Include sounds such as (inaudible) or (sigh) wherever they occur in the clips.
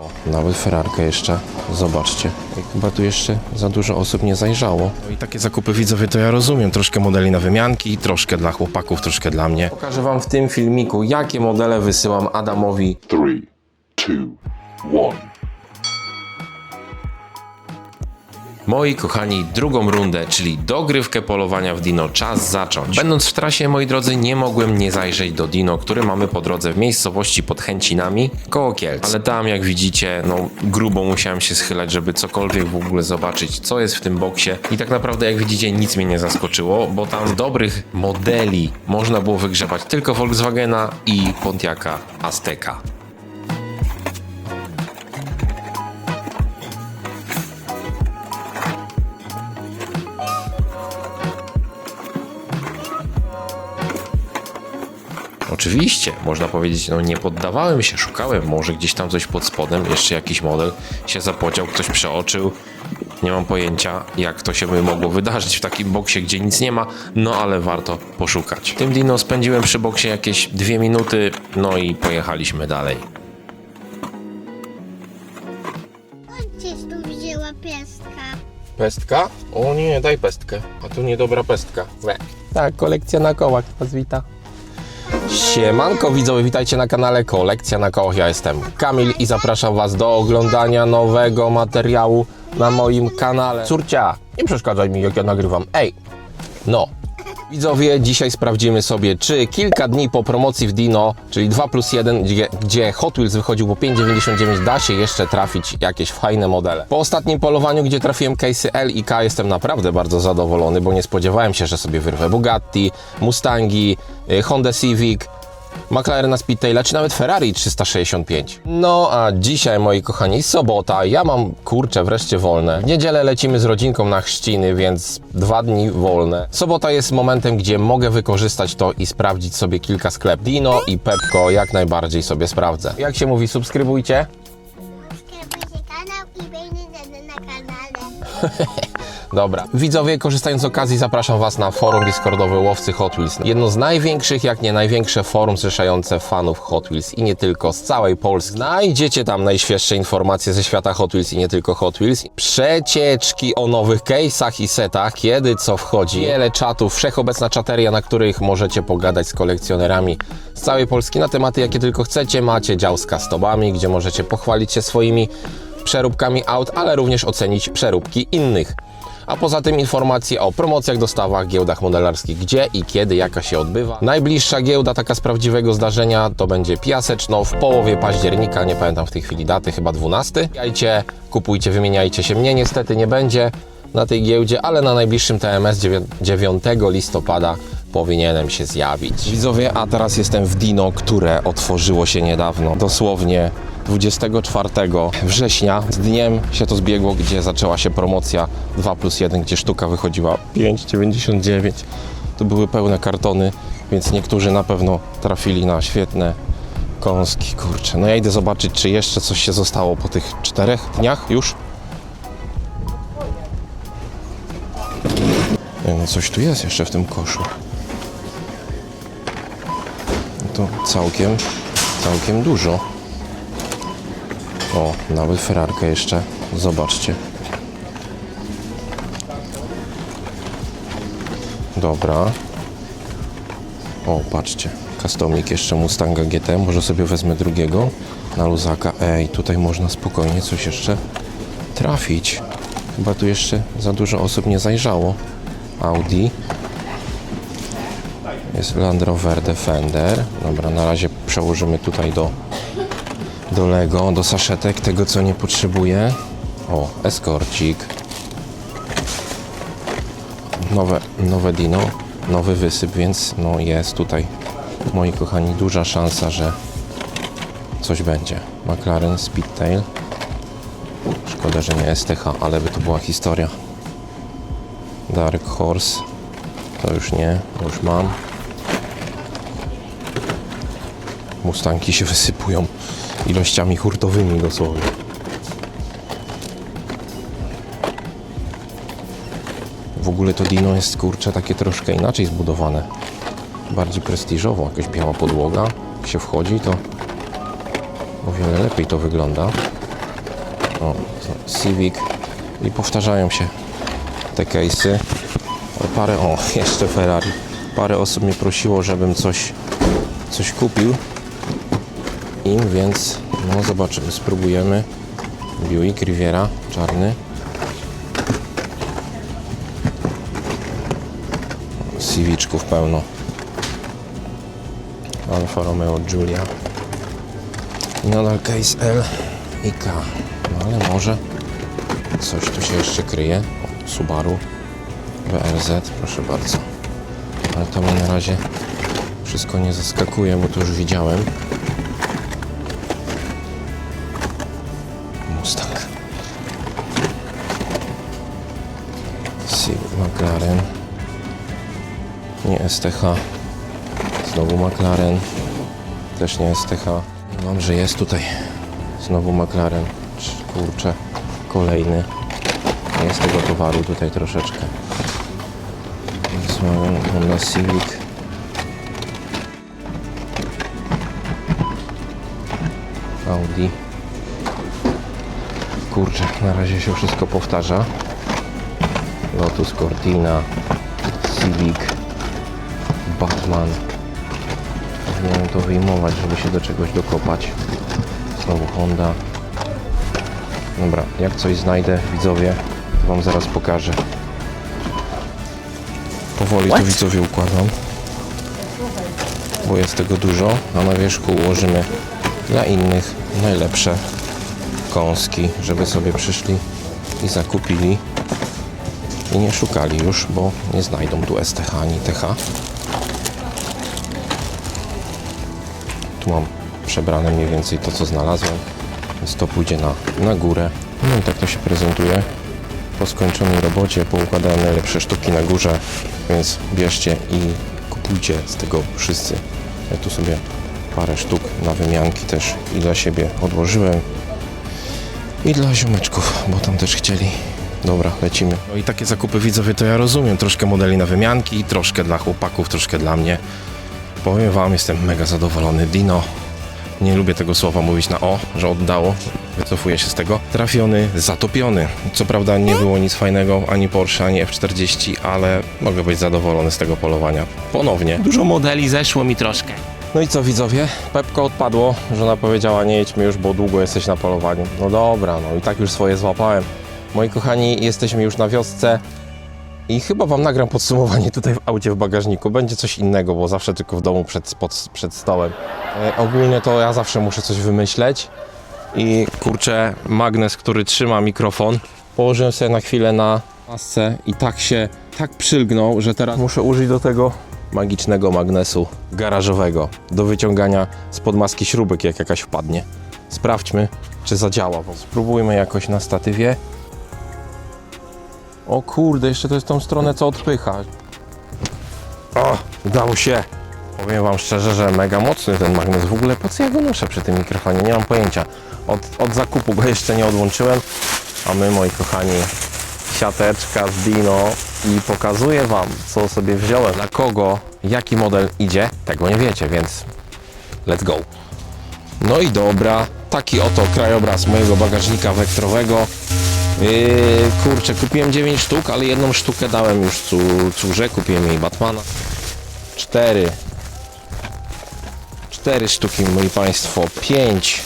O, nawet ferarkę jeszcze. Zobaczcie. Chyba tu jeszcze za dużo osób nie zajrzało. No i takie zakupy widzowie to ja rozumiem. Troszkę modeli na wymianki, troszkę dla chłopaków, troszkę dla mnie. Pokażę wam w tym filmiku, jakie modele wysyłam Adamowi three, two, one. Moi kochani, drugą rundę, czyli dogrywkę polowania w Dino, czas zacząć. Będąc w trasie, moi drodzy, nie mogłem nie zajrzeć do Dino, który mamy po drodze w miejscowości pod Chęcinami, koło Kielc. Ale tam, jak widzicie, no grubo musiałem się schylać, żeby cokolwiek w ogóle zobaczyć, co jest w tym boksie. I tak naprawdę, jak widzicie, nic mnie nie zaskoczyło, bo tam dobrych modeli można było wygrzebać tylko Volkswagena i Pontiaca Azteka. Oczywiście, można powiedzieć, no nie poddawałem się, szukałem, może gdzieś tam coś pod spodem, jeszcze jakiś model się zapodział, ktoś przeoczył. Nie mam pojęcia, jak to się by mogło wydarzyć w takim boksie, gdzie nic nie ma, no ale warto poszukać. Tym Dino spędziłem przy boksie jakieś dwie minuty, no i pojechaliśmy dalej. Gdzieś tu wzięła piestka. Pestka? O nie, daj pestkę. A tu niedobra pestka. We. Tak, kolekcja na kołach was wita. Siemanko widzowie, witajcie na kanale Kolekcja na kołach. Ja jestem Kamil i zapraszam was do oglądania nowego materiału na moim kanale. Córcia, nie przeszkadzaj mi jak ja nagrywam. Ej, no. Widzowie, dzisiaj sprawdzimy sobie, czy kilka dni po promocji w Dino, czyli 2 plus 1, gdzie, gdzie Hot Wheels wychodził po 5,99, da się jeszcze trafić jakieś fajne modele. Po ostatnim polowaniu, gdzie trafiłem case'y L i K, jestem naprawdę bardzo zadowolony, bo nie spodziewałem się, że sobie wyrwę Bugatti, Mustangi, y, Honda Civic, McLarena Speedtaila, czy nawet Ferrari 365. No a dzisiaj, moi kochani, sobota, ja mam kurczę wreszcie wolne. W niedzielę lecimy z rodzinką na chrzciny, więc dwa dni wolne. Sobota jest momentem, gdzie mogę wykorzystać to i sprawdzić sobie kilka sklep. Dino i Pepko jak najbardziej sobie sprawdzę. Jak się mówi, subskrybujcie. Subskrybujcie kanał i będzie na kanale. (laughs) Dobra. Widzowie, korzystając z okazji, zapraszam Was na forum Discordowe Łowcy Hot Wheels. Jedno z największych, jak nie największe forum zrzeszające fanów Hot Wheels i nie tylko, z całej Polski. Znajdziecie tam najświeższe informacje ze świata Hot Wheels i nie tylko Hot Wheels. Przecieczki o nowych case'ach i setach, kiedy co wchodzi. Wiele czatów, wszechobecna czateria, na których możecie pogadać z kolekcjonerami z całej Polski na tematy, jakie tylko chcecie. Macie dział z customami, gdzie możecie pochwalić się swoimi przeróbkami aut, ale również ocenić przeróbki innych. A poza tym informacje o promocjach, dostawach, giełdach modelarskich, gdzie i kiedy, jaka się odbywa. Najbliższa giełda taka z prawdziwego zdarzenia to będzie Piaseczno w połowie października, nie pamiętam w tej chwili daty, chyba 12. Kupujcie, kupujcie, wymieniajcie się. Mnie niestety nie będzie na tej giełdzie, ale na najbliższym TMS 9 listopada powinienem się zjawić. Widzowie, a teraz jestem w Dino, które otworzyło się niedawno, dosłownie 24 września. Z dniem się to zbiegło, gdzie zaczęła się promocja 2 plus 1, gdzie sztuka wychodziła 5,99. Tu były pełne kartony, więc niektórzy na pewno trafili na świetne kąski. Kurczę, no ja idę zobaczyć, czy jeszcze coś się zostało po tych czterech dniach już. No coś tu jest jeszcze w tym koszu. To całkiem, całkiem dużo. O, nawet ferarkę jeszcze. Zobaczcie. Dobra. O, patrzcie. Customik jeszcze Mustanga GT. Może sobie wezmę drugiego na luzaka. Ej, tutaj można spokojnie coś jeszcze trafić. Chyba tu jeszcze za dużo osób nie zajrzało. Audi. Jest Land Rover Defender. Dobra, na razie przełożymy tutaj do do Lego, do saszetek, tego co nie potrzebuję. O, eskorcik. Nowe, nowe Dino, nowy wysyp, więc no jest tutaj, moi kochani, duża szansa, że coś będzie. McLaren Speedtail. Szkoda, że nie STH, ale by to była historia. Dark Horse. To już nie, już mam. Mustanki się wysypują ilościami hurtowymi dosłownie. W ogóle to Dino jest kurczę takie troszkę inaczej zbudowane. Bardziej prestiżowo, jakaś biała podłoga. Jak się wchodzi, to o wiele lepiej to wygląda. O, Civic i powtarzają się te case'y. Parę, o, (laughs) jeszcze Ferrari. Parę osób mnie prosiło, żebym coś, coś kupił więc no zobaczymy, spróbujemy. Buick Riviera, czarny. Civiczków pełno. Alfa Romeo Giulia. I nadal case L i K. No ale może coś tu się jeszcze kryje. O, Subaru WRZ, proszę bardzo. Ale to mnie na razie wszystko nie zaskakuje, bo to już widziałem. McLaren. Nie STH. Znowu McLaren. Też nie STH. Mam, że jest tutaj. Znowu McLaren. Cz- Kurczę. Kolejny. Jest tego towaru tutaj troszeczkę. Volkswagen, Honda Civic. Audi. Kurczę, na razie się wszystko powtarza. Lotus Cortina, Civic, Batman. Powinienem to wyjmować, żeby się do czegoś dokopać. Znowu Honda. Dobra, jak coś znajdę, widzowie, to Wam zaraz pokażę. Powoli to widzowie układam, bo jest tego dużo, a na wierzchu ułożymy dla innych najlepsze kąski, żeby sobie przyszli i zakupili i nie szukali już, bo nie znajdą tu STH ani TH. Tu mam przebrane mniej więcej to, co znalazłem, więc to pójdzie na, na górę. No i tak to się prezentuje. Po skończonej robocie poukładałem najlepsze sztuki na górze, więc bierzcie i kupujcie z tego wszyscy. Ja tu sobie parę sztuk na wymianki też i dla siebie odłożyłem i dla ziomeczków, bo tam też chcieli. Dobra, lecimy. No i takie zakupy widzowie to ja rozumiem. Troszkę modeli na wymianki, troszkę dla chłopaków, troszkę dla mnie. Powiem wam, jestem mega zadowolony. Dino, nie lubię tego słowa mówić na o, że oddało. Wycofuję się z tego. Trafiony, zatopiony. Co prawda nie było nic fajnego, ani Porsche, ani F40, ale mogę być zadowolony z tego polowania. Ponownie. Dużo modeli zeszło mi troszkę. No i co widzowie? Pepko odpadło. Żona powiedziała nie jedźmy już, bo długo jesteś na polowaniu. No dobra, no i tak już swoje złapałem. Moi kochani, jesteśmy już na wiosce. I chyba wam nagram podsumowanie tutaj w aucie w bagażniku. Będzie coś innego, bo zawsze tylko w domu przed, pod, przed stołem. E, ogólnie to ja zawsze muszę coś wymyśleć. I kurczę, magnes, który trzyma mikrofon, położyłem sobie na chwilę na masce i tak się, tak przylgnął, że teraz muszę użyć do tego magicznego magnesu garażowego do wyciągania spod maski śrubek, jak jakaś wpadnie. Sprawdźmy, czy zadziała. Spróbujmy jakoś na statywie. O kurde, jeszcze to jest tą stronę, co odpycha. O, udało się. Powiem wam szczerze, że mega mocny ten magnes. W ogóle po co ja go noszę przy tym mikrofonie? Nie mam pojęcia. Od, od zakupu go jeszcze nie odłączyłem. A my, moi kochani, siateczka z Dino i pokazuję wam, co sobie wziąłem. Dla kogo, jaki model idzie, tego nie wiecie, więc let's go. No i dobra, taki oto krajobraz mojego bagażnika wektorowego. Yy, kurczę, kupiłem 9 sztuk, ale jedną sztukę dałem już córze, kupiłem jej Batmana. Cztery. Cztery sztuki, moi Państwo. Pięć.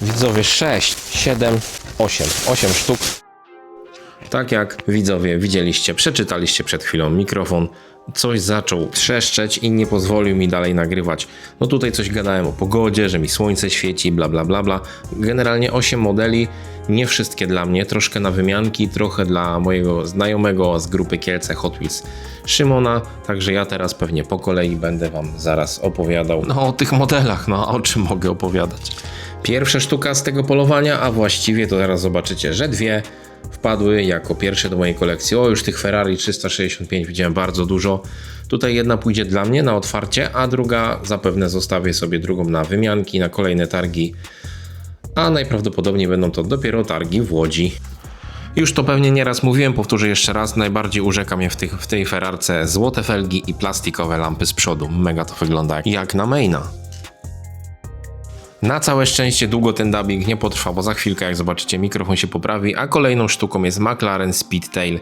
Widzowie, sześć, siedem, osiem. Osiem sztuk. Tak jak widzowie widzieliście, przeczytaliście przed chwilą mikrofon, coś zaczął trzeszczeć i nie pozwolił mi dalej nagrywać. No tutaj coś gadałem o pogodzie, że mi słońce świeci, bla bla bla bla. Generalnie 8 modeli, nie wszystkie dla mnie, troszkę na wymianki, trochę dla mojego znajomego z grupy Kielce Hot Wheels Szymona, także ja teraz pewnie po kolei będę wam zaraz opowiadał no, o tych modelach, no o czym mogę opowiadać. Pierwsza sztuka z tego polowania, a właściwie to zaraz zobaczycie, że dwie wpadły jako pierwsze do mojej kolekcji. O, już tych Ferrari 365 widziałem bardzo dużo. Tutaj jedna pójdzie dla mnie na otwarcie, a druga zapewne zostawię sobie drugą na wymianki, na kolejne targi. A najprawdopodobniej będą to dopiero targi w Łodzi. Już to pewnie nieraz mówiłem, powtórzę jeszcze raz, najbardziej urzeka mnie w, tych, w tej Ferrarce złote felgi i plastikowe lampy z przodu. Mega to wygląda jak na maina. Na całe szczęście długo ten dubbing nie potrwa, bo za chwilkę, jak zobaczycie, mikrofon się poprawi, a kolejną sztuką jest McLaren Speedtail,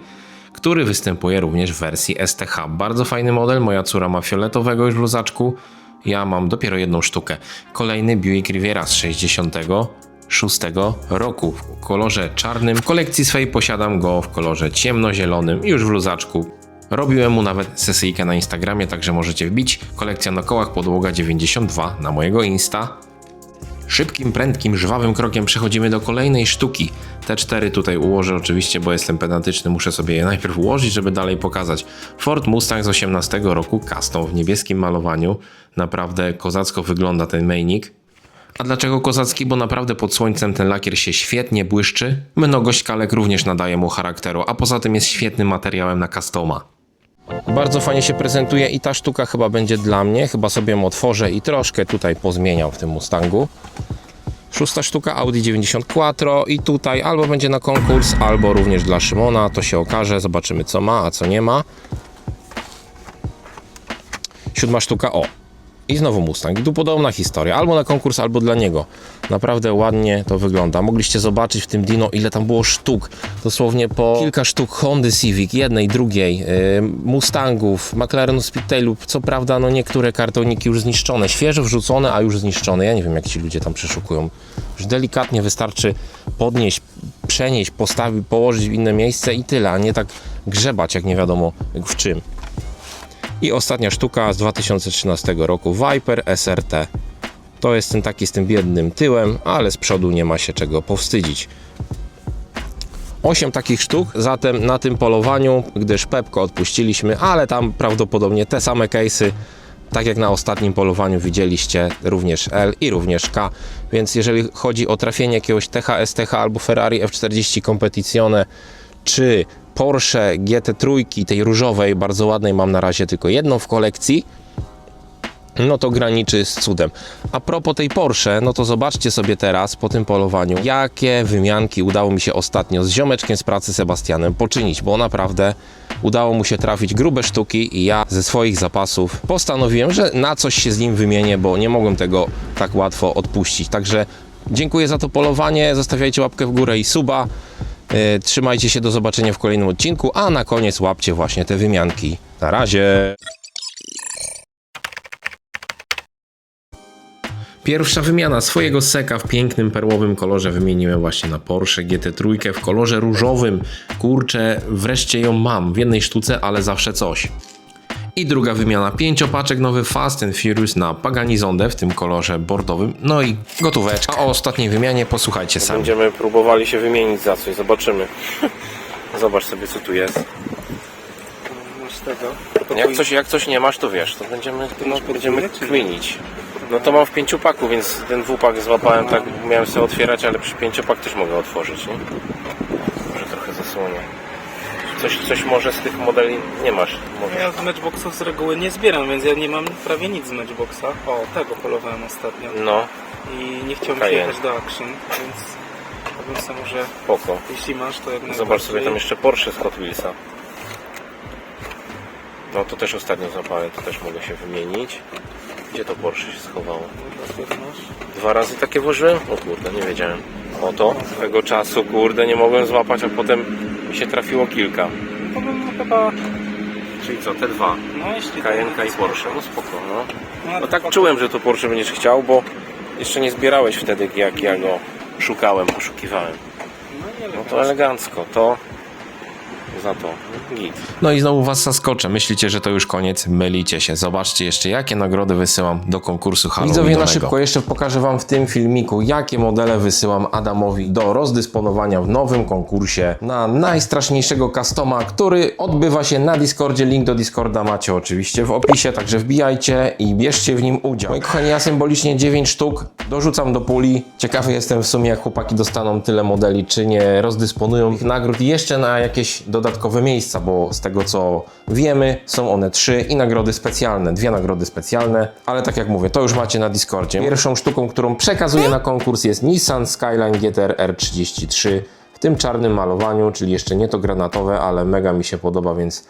który występuje również w wersji STH. Bardzo fajny model, moja córa ma fioletowego już w luzaczku, ja mam dopiero jedną sztukę. Kolejny Buick Riviera z 66 roku w kolorze czarnym. W kolekcji swej posiadam go w kolorze ciemnozielonym, już w luzaczku. Robiłem mu nawet sesyjkę na Instagramie, także możecie wbić. Kolekcja na kołach podłoga 92 na mojego Insta. Szybkim, prędkim, żwawym krokiem przechodzimy do kolejnej sztuki. Te cztery tutaj ułożę oczywiście, bo jestem pedantyczny, muszę sobie je najpierw ułożyć, żeby dalej pokazać. Ford Mustang z 18 roku, custom w niebieskim malowaniu. Naprawdę kozacko wygląda ten mejnik. A dlaczego kozacki? Bo naprawdę pod słońcem ten lakier się świetnie błyszczy. Mnogość kalek również nadaje mu charakteru, a poza tym jest świetnym materiałem na customa. Bardzo fajnie się prezentuje i ta sztuka chyba będzie dla mnie. Chyba sobie ją otworzę i troszkę tutaj pozmieniał w tym Mustangu. Szósta sztuka Audi 90 Quattro i tutaj albo będzie na konkurs, albo również dla Szymona. To się okaże, zobaczymy co ma, a co nie ma. Siódma sztuka, o. I znowu Mustang. I tu podobna historia. Albo na konkurs, albo dla niego. Naprawdę ładnie to wygląda. Mogliście zobaczyć w tym Dino, ile tam było sztuk. Dosłownie po kilka sztuk Hondy Civic, jednej, drugiej, yy, Mustangów, McLarenu Speedtailu. Co prawda, no niektóre kartoniki już zniszczone. Świeżo wrzucone, a już zniszczone. Ja nie wiem, jak ci ludzie tam przeszukują. Już delikatnie wystarczy podnieść, przenieść, postawić, położyć w inne miejsce i tyle, a nie tak grzebać, jak nie wiadomo w czym. I ostatnia sztuka z 2013 roku Viper SRT. To jest ten taki z tym biednym tyłem, ale z przodu nie ma się czego powstydzić. 8 takich sztuk, zatem na tym polowaniu, gdyż Pepko odpuściliśmy, ale tam prawdopodobnie te same case'y, tak jak na ostatnim polowaniu widzieliście, również L i również K, więc jeżeli chodzi o trafienie jakiegoś TH, STH albo Ferrari F40 Competizione, czy Porsche GT3, tej różowej, bardzo ładnej, mam na razie tylko jedną w kolekcji, no to graniczy z cudem. A propos tej Porsche, no to zobaczcie sobie teraz po tym polowaniu, jakie wymianki udało mi się ostatnio z ziomeczkiem z pracy Sebastianem poczynić, bo naprawdę udało mu się trafić grube sztuki i ja ze swoich zapasów postanowiłem, że na coś się z nim wymienię, bo nie mogłem tego tak łatwo odpuścić. Także dziękuję za to polowanie, zostawiajcie łapkę w górę i suba. Yy, Trzymajcie się, do zobaczenia w kolejnym odcinku, a na koniec łapcie właśnie te wymianki. Na razie! Pierwsza wymiana swojego seka w pięknym perłowym kolorze wymieniłem właśnie na Porsche GT3 w kolorze różowym. Kurczę, wreszcie ją mam w jednej sztuce, ale zawsze coś. I druga wymiana, pięciopaczek nowy Fast and Furious na Pagani Zonde w tym kolorze bordowym. No i gotóweczka. A o ostatniej wymianie posłuchajcie sami. Będziemy próbowali się wymienić za coś, zobaczymy. Zobacz sobie co tu jest. Masz tego. Jak coś, jak coś nie masz, to wiesz, to będziemy, no, będziemy kminić. No to mam w pięciopaku, więc ten dwupak złapałem tak, miałem sobie otwierać, ale przy pięciopak też mogę otworzyć, nie? Może trochę zasłonię. Coś, coś może z tych modeli nie masz. Możesz. Ja z matchboxów z reguły nie zbieram, więc ja nie mam prawie nic z matchboxa. O, tego polowałem ostatnio. No, I nie chciałem Cayenne. jechać do Action, więc ja bym może, spoko. jeśli masz, to jak Zobacz sobie tam jeszcze Porsche z Hot Wheelsa. No to też ostatnio złapałem, to też mogę się wymienić. Gdzie to Porsche się schowało? Masz. Dwa razy takie włożyłem? O kurde, nie wiedziałem. Oto, tego czasu, kurde, nie mogłem złapać, a potem mi się trafiło kilka. To bym chyba, Czyli co, te dwa? no jeśli... Kajenka i Porsche, no spoko, no. No, No tak czułem, że to Porsche będziesz chciał, bo jeszcze nie zbierałeś wtedy, jak ja go szukałem, poszukiwałem. No, No to elegancko, to za to git. No i znowu was zaskoczę. Myślicie, że to już koniec? Mylicie się. Zobaczcie jeszcze, jakie nagrody wysyłam do konkursu Halloweenowego. Widzowie, na szybko jeszcze pokażę wam w tym filmiku, jakie modele wysyłam Adamowi do rozdysponowania w nowym konkursie na najstraszniejszego customa, który odbywa się na Discordzie. Link do Discorda macie oczywiście w opisie, także wbijajcie i bierzcie w nim udział. Moi kochani, ja symbolicznie 9 sztuk dorzucam do puli. Ciekawy jestem w sumie, jak chłopaki dostaną tyle modeli, czy nie rozdysponują ich nagród jeszcze na jakieś dodatkowe miejsca, bo z tego co wiemy, są one trzy i nagrody specjalne, dwie nagrody specjalne, ale tak jak mówię, to już macie na Discordzie. Pierwszą sztuką, którą przekazuję na konkurs jest Nissan Skyline GTR R33 w tym czarnym malowaniu, czyli jeszcze nie to granatowe, ale mega mi się podoba, więc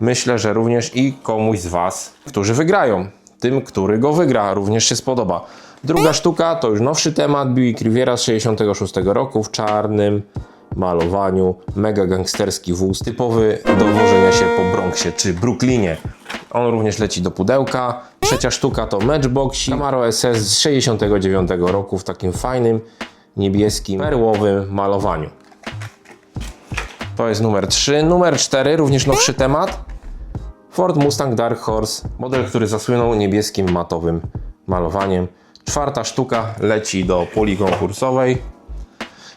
myślę, że również i komuś z Was, którzy wygrają, tym, który go wygra, również się spodoba. Druga sztuka to już nowszy temat, Buick Riviera z 66 roku w czarnym malowaniu, mega gangsterski wóz, typowy do wożenia się po Bronxie czy Brooklynie. On również leci do pudełka. Trzecia sztuka to Matchbox Camaro SS z 69 roku w takim fajnym, niebieskim, perłowym malowaniu. To jest numer 3. Numer 4, również nowszy temat. Ford Mustang Dark Horse, model, który zasłynął niebieskim matowym malowaniem. Czwarta sztuka leci do puli konkursowej.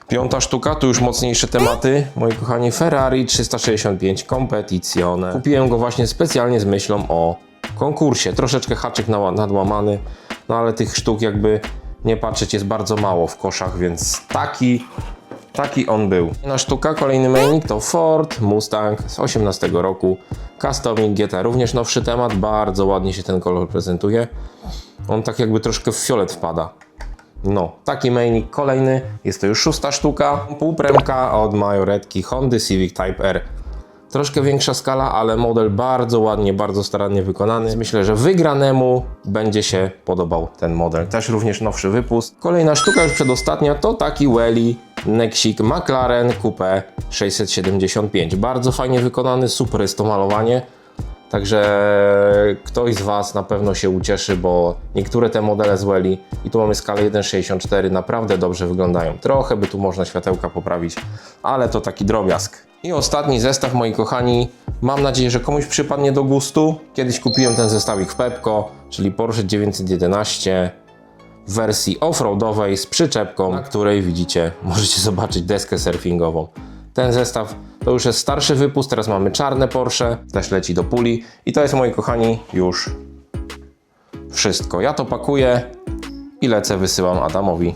Piąta sztuka, tu już mocniejsze tematy. Moi kochani, Ferrari 365 Competizione. Kupiłem go właśnie specjalnie z myślą o konkursie. Troszeczkę haczyk nadłamany, no ale tych sztuk jakby nie patrzeć jest bardzo mało w koszach, więc taki Taki on był. Na sztuka, kolejny mailing to Ford Mustang z 18 roku. Customing GT, również nowszy temat, bardzo ładnie się ten kolor prezentuje. On tak jakby troszkę w fiolet wpada. No, taki mailing kolejny, jest to już szósta sztuka. Półpremka od majoretki Hondy Civic Type R. Troszkę większa skala, ale model bardzo ładnie, bardzo starannie wykonany. Myślę, że wygranemu będzie się podobał ten model. Też również nowszy wypust. Kolejna sztuka, już przedostatnia, to taki Welly Nexik McLaren Coupe 675. Bardzo fajnie wykonany, super jest to malowanie. Także ktoś z Was na pewno się ucieszy, bo niektóre te modele z Welly, i tu mamy skalę 1.64, naprawdę dobrze wyglądają. Trochę by tu można światełka poprawić, ale to taki drobiazg. I ostatni zestaw, moi kochani. Mam nadzieję, że komuś przypadnie do gustu. Kiedyś kupiłem ten zestawik w Pepco, czyli Porsche 911 w wersji offroadowej z przyczepką, na której widzicie, możecie zobaczyć deskę surfingową. Ten zestaw to już jest starszy wypust, teraz mamy czarne Porsche, też leci do puli i to jest moi kochani już wszystko. Ja to pakuję i lecę, wysyłam Adamowi.